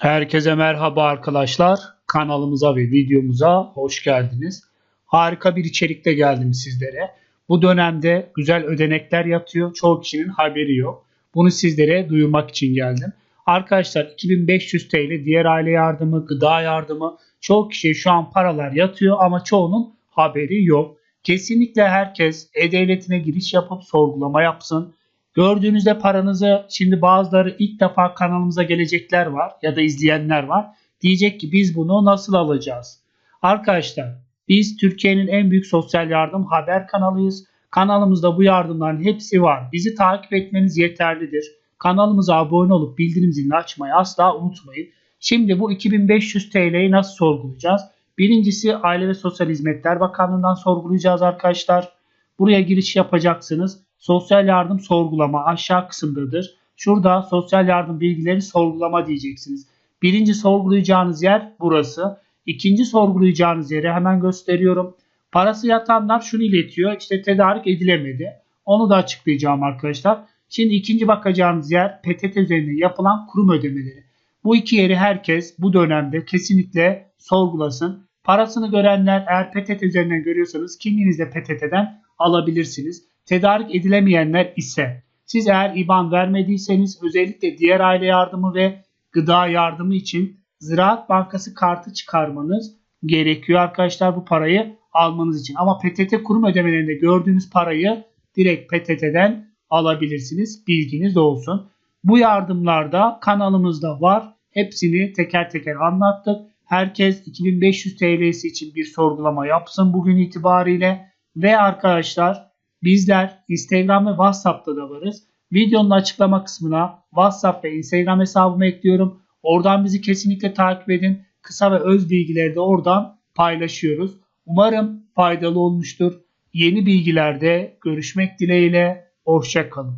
Herkese merhaba arkadaşlar. Kanalımıza ve videomuza hoş geldiniz. Harika bir içerikle geldim sizlere. Bu dönemde güzel ödenekler yatıyor. Çoğu kişinin haberi yok. Bunu sizlere duyurmak için geldim. Arkadaşlar 2500 TL diğer aile yardımı, gıda yardımı çoğu kişiye şu an paralar yatıyor ama çoğunun haberi yok. Kesinlikle herkes e-devletine giriş yapıp sorgulama yapsın. Gördüğünüzde paranızı şimdi bazıları ilk defa kanalımıza gelecekler var ya da izleyenler var. Diyecek ki biz bunu nasıl alacağız? Arkadaşlar biz Türkiye'nin en büyük sosyal yardım haber kanalıyız. Kanalımızda bu yardımların hepsi var. Bizi takip etmeniz yeterlidir. Kanalımıza abone olup bildirim zilini açmayı asla unutmayın. Şimdi bu 2500 TL'yi nasıl sorgulayacağız? Birincisi Aile ve Sosyal Hizmetler Bakanlığı'ndan sorgulayacağız arkadaşlar. Buraya giriş yapacaksınız. Sosyal yardım sorgulama aşağı kısımdadır. Şurada sosyal yardım bilgileri sorgulama diyeceksiniz. Birinci sorgulayacağınız yer burası. İkinci sorgulayacağınız yeri hemen gösteriyorum. Parası yatanlar şunu iletiyor. İşte tedarik edilemedi. Onu da açıklayacağım arkadaşlar. Şimdi ikinci bakacağınız yer PTT üzerinde yapılan kurum ödemeleri. Bu iki yeri herkes bu dönemde kesinlikle sorgulasın. Parasını görenler eğer PTT üzerinden görüyorsanız kimliğinizle PTT'den alabilirsiniz. Tedarik edilemeyenler ise siz eğer IBAN vermediyseniz özellikle diğer aile yardımı ve gıda yardımı için Ziraat Bankası kartı çıkarmanız gerekiyor arkadaşlar bu parayı almanız için. Ama PTT kurum ödemelerinde gördüğünüz parayı direkt PTT'den alabilirsiniz. Bilginiz olsun. Bu yardımlarda kanalımızda var. Hepsini teker teker anlattık. Herkes 2500 TL'si için bir sorgulama yapsın bugün itibariyle. Ve arkadaşlar bizler Instagram ve WhatsApp'ta da varız. Videonun açıklama kısmına WhatsApp ve Instagram hesabımı ekliyorum. Oradan bizi kesinlikle takip edin. Kısa ve öz bilgileri de oradan paylaşıyoruz. Umarım faydalı olmuştur. Yeni bilgilerde görüşmek dileğiyle. Hoşçakalın.